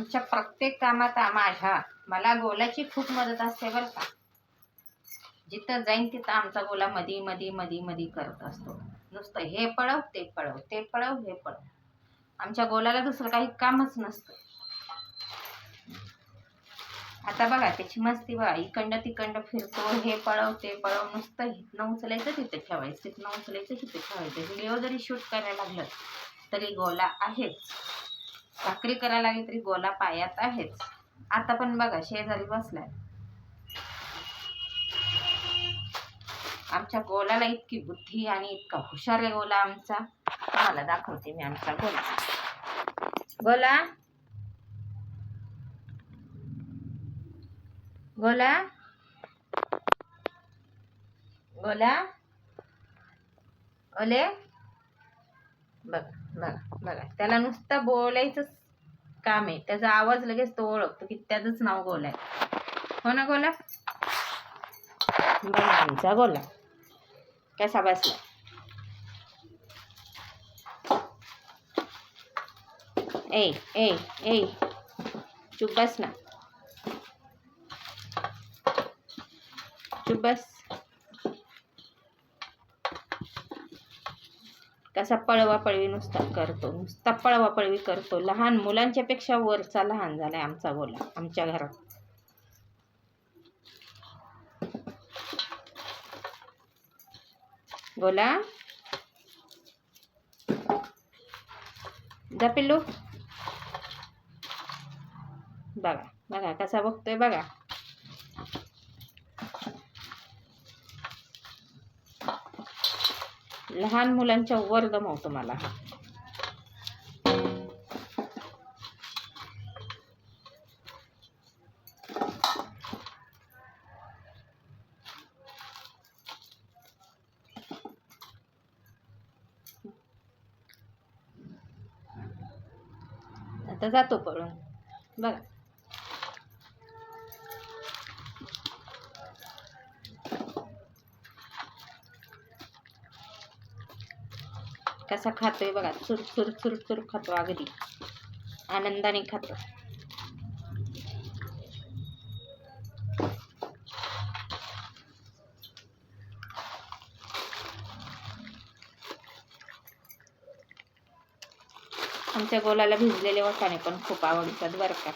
आमच्या प्रत्येक कामात माझ्या. मला गोलाची खूप मदत असते बरं का. जिथं जाईन तिथं आमचा गोला मधी मधी मधी मधी करत असतो. नुसतं हे पळव ते पळव ते पळव हे पळव. आमच्या गोलाला दुसरं काही कामच नसतं. आता बघा त्याची मस्ती बघा. इकडं तिकडं फिरतो हे पळव ते पळव. नुसतं हिथनं उचलायचं तिथे ठेवायचं तिथनं उचलायचं तिथे ठेवायचं. व्हिडिओ जरी शूट करायला लागलं तरी गोला आहेच. भाकरी करायला लागली तरी गोला पायात आहेच. आता पण बघा शेजारी बसलाय. आमच्या गोलाला इतकी बुद्धी आणि इतका हुशार आहे गोला आमचा. तुम्हाला दाखवते मी आमचा गोला. गोला. गोला. गोला. ओले. बघ. बघा बघा. त्याला नुसतं बोलायचंच काम आहे. त्याचा आवाज लगेच तो ओळखतो की त्याचंच नाव गोला आहे. हो ना गोला? बघा आमचा गोला. कसा बसला? ए ए ए. चुप बस ना. चुप बस. कसा पळवा पळवी नुसता करतो नुसता पळवा पळवी करतो. लहान मुलांच्यापेक्षा वरचा लहान झालाय आमचा गोला आमच्या घरात. गोला जा पिल्लू. बघा बघा कसा बघतोय बघा. लहान मुलांच्या वर गमावतो मला हा. आता जातो पळून. बघा. कसा खातो आहे बघा चुर चुर चुर चुर खातो अगदी. आनंदाने खातो. आमच्या गोलाला भिजलेले वाटाणे पण खूप आवडतात बरं का.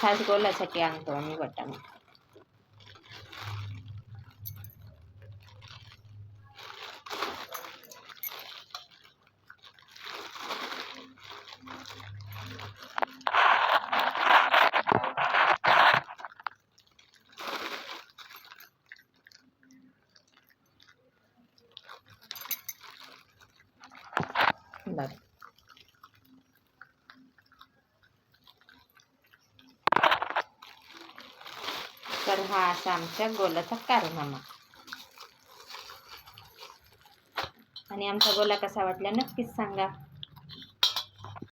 खास गोलासाठी आणतो आम्ही वाटाणे. बरं तर हा असा आमच्या गोलाचा कारनामा. आणि आमचा गोला कसा वाटला नक्कीच सांगा.